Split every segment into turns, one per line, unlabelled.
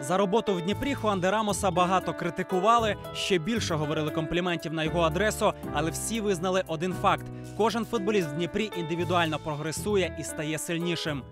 За роботу в Дніпрі Хуанде Рамоса багато критикували, ще більше говорили компліментів на його адресу, але всі визнали один факт: кожен футболіст в Дніпрі індивідуально прогресує і стає сильнішим.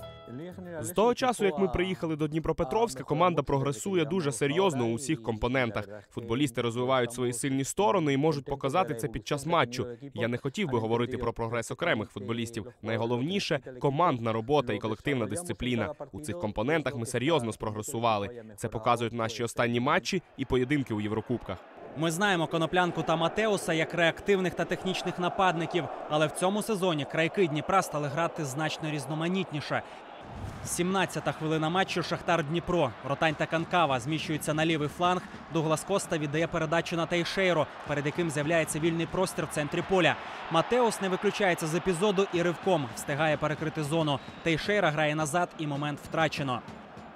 З того часу, як ми приїхали до Дніпропетровська, команда прогресує дуже серйозно у всіх компонентах. Футболісти розвивають свої сильні сторони і можуть показати це під час матчу. Я не хотів би говорити про прогрес окремих футболістів. Найголовніше командна робота і колективна дисципліна. У цих компонентах ми серйозно спрогресували. Це показують наші останні матчі і поєдинки у Єврокубках.
Ми знаємо коноплянку та Матеуса як реактивних та технічних нападників, але в цьому сезоні крайки Дніпра стали грати значно різноманітніше. 17-та хвилина матчу Шахтар Дніпро. Ротань та Канкава зміщуються на лівий фланг. Дуглас Коста віддає передачу на Тейшейро, перед яким з'являється вільний простір в центрі поля. Матеус не виключається з епізоду і ривком встигає перекрити зону. Тейшейра грає назад і момент втрачено.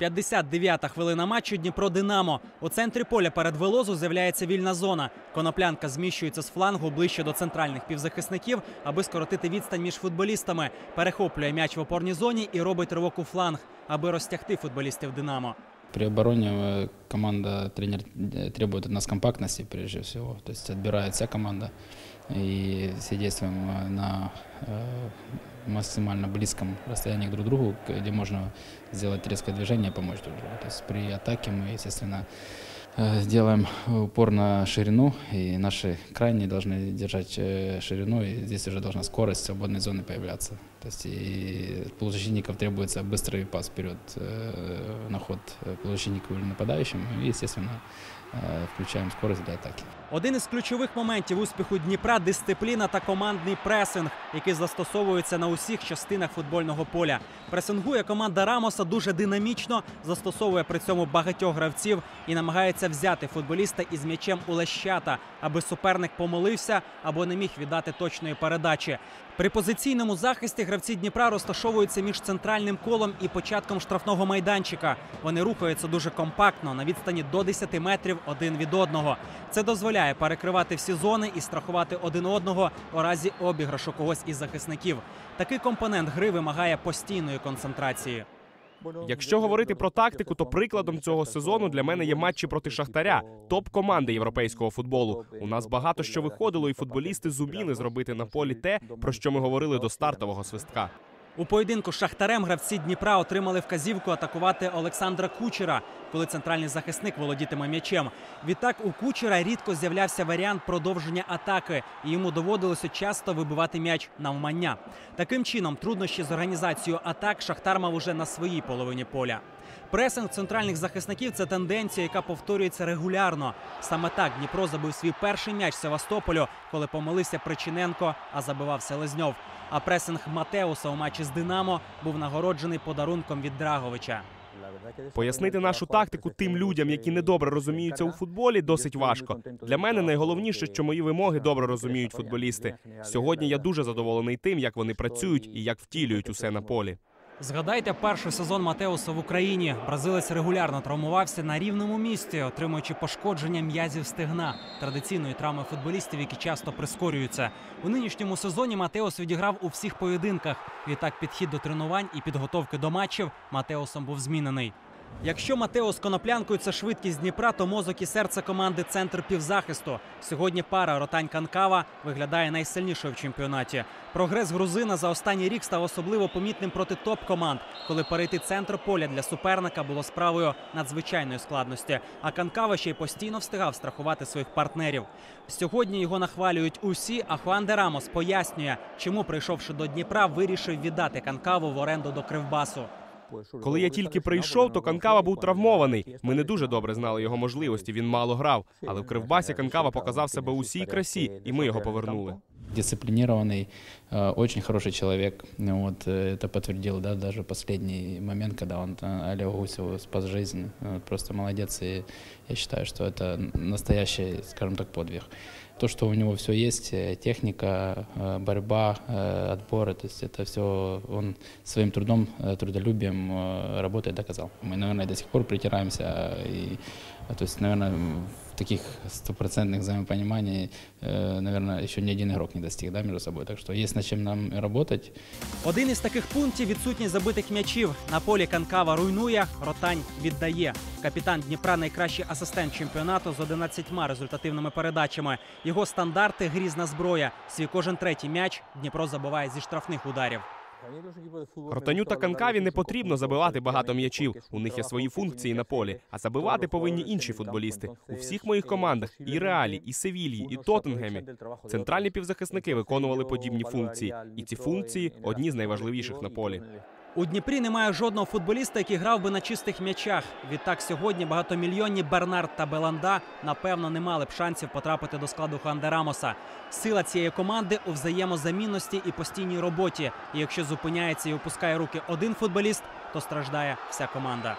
59-та хвилина матчу Дніпро Динамо. У центрі поля перед Велозу з'являється вільна зона. Коноплянка зміщується з флангу ближче до центральних півзахисників, аби скоротити відстань між футболістами. Перехоплює м'яч в опорній зоні і робить ривок у фланг, аби розтягти футболістів Динамо.
При обороне э, команда, тренер э, требует от нас компактности прежде всего. То есть отбирает вся команда. И все действуем э, на максимально близком расстоянии друг к другу, где можно сделать резкое движение и помочь друг другу. То есть при атаке мы, естественно, делаем упор на ширину, и наши крайние должны держать ширину, и здесь уже должна скорость свободной зоны появляться. То есть и от полузащитников требуется быстрый пас вперед э, на ход э, полузащитнику или нападающему, и, естественно, э, включаем скорость для атаки.
Один із ключових моментів успіху Дніпра дисципліна та командний пресинг, який застосовується на усіх частинах футбольного поля. Пресингує команда Рамоса дуже динамічно, застосовує при цьому багатьох гравців і намагається взяти футболіста із м'ячем у лещата, аби суперник помилився або не міг віддати точної передачі. При позиційному захисті гравці Дніпра розташовуються між центральним колом і початком штрафного майданчика. Вони рухаються дуже компактно на відстані до 10 метрів один від одного. Це дозволяє перекривати всі зони і страхувати один одного у разі обіграшу когось із захисників. Такий компонент гри вимагає постійної концентрації.
Якщо говорити про тактику, то прикладом цього сезону для мене є матчі проти Шахтаря, топ команди європейського футболу. У нас багато що виходило, і футболісти зуміли зробити на полі те, про що ми говорили до стартового свистка.
У поєдинку з Шахтарем гравці Дніпра отримали вказівку атакувати Олександра Кучера, коли центральний захисник володітиме м'ячем. Відтак у Кучера рідко з'являвся варіант продовження атаки, і йому доводилося часто вибивати м'яч навмання. Таким чином, труднощі з організацією атак Шахтар мав уже на своїй половині поля. Пресинг центральних захисників це тенденція, яка повторюється регулярно. Саме так Дніпро забив свій перший м'яч Севастополю, коли помилився Причиненко, а забивав Селезньов. А пресинг Матеуса у матчі з Динамо був нагороджений подарунком від Драговича.
Пояснити нашу тактику тим людям, які недобре розуміються у футболі, досить важко. Для мене найголовніше, що мої вимоги добре розуміють футболісти. Сьогодні я дуже задоволений тим, як вони працюють і як втілюють усе на полі.
Згадайте перший сезон Матеуса в Україні. Бразилець регулярно травмувався на рівному місці, отримуючи пошкодження м'язів стегна, традиційної травми футболістів, які часто прискорюються. У нинішньому сезоні Матеус відіграв у всіх поєдинках. Відтак, підхід до тренувань і підготовки до матчів Матеусом був змінений. Якщо Матео з коноплянкою це швидкість Дніпра, то мозок і серце команди центр півзахисту. Сьогодні пара Ротань Канкава виглядає найсильнішою в чемпіонаті. Прогрес грузина за останній рік став особливо помітним проти топ-команд, коли перейти центр поля для суперника було справою надзвичайної складності. А Канкава ще й постійно встигав страхувати своїх партнерів. Сьогодні його нахвалюють усі. А Хуан де Рамос пояснює, чому прийшовши до Дніпра, вирішив віддати Канкаву в оренду до Кривбасу.
Коли я тільки прийшов, то Канкава був травмований. Ми не дуже добре знали його можливості. Він мало грав. Але в Кривбасі Канкава показав себе у всій красі, і ми його повернули.
дисциплинированный, э, очень хороший человек. Ну Вот, э, это подтвердил да, даже последний момент, когда он э, Олегу Гусеву спас жизнь. Вот, просто молодец, и я считаю, что это настоящий, скажем так, подвиг. То, что у него все есть, э, техника, э, борьба, э, отборы, то есть это все он своим трудом, э, трудолюбием э, работой доказал. Мы, наверное, до сих пор притираемся, и, э, то есть, наверное, в таких стопроцентных взаимопониманий, э, наверное, еще ни один игрок не достиг да, между собой. Так что есть над чем нам работать.
Один із таких пунктів відсутність забитих м'ячів. На полі Канкава руйнує, Ротань віддає. Капітан Дніпра найкращий асистент чемпіонату з 11 результативними передачами. Його стандарти грізна зброя. Свій кожен третій м'яч Дніпро забиває зі штрафних ударів.
Ротаню та Канкаві не потрібно забивати багато м'ячів. У них є свої функції на полі. А забивати повинні інші футболісти. У всіх моїх командах і Реалі, і Севільї, і Тоттенгемі. Центральні півзахисники виконували подібні функції, і ці функції одні з найважливіших на полі.
У Дніпрі немає жодного футболіста, який грав би на чистих м'ячах. Відтак сьогодні багатомільйонні Бернард та Беланда напевно не мали б шансів потрапити до складу Хандерамоса. Сила цієї команди у взаємозамінності і постійній роботі. І якщо зупиняється і опускає руки один футболіст, то страждає вся команда.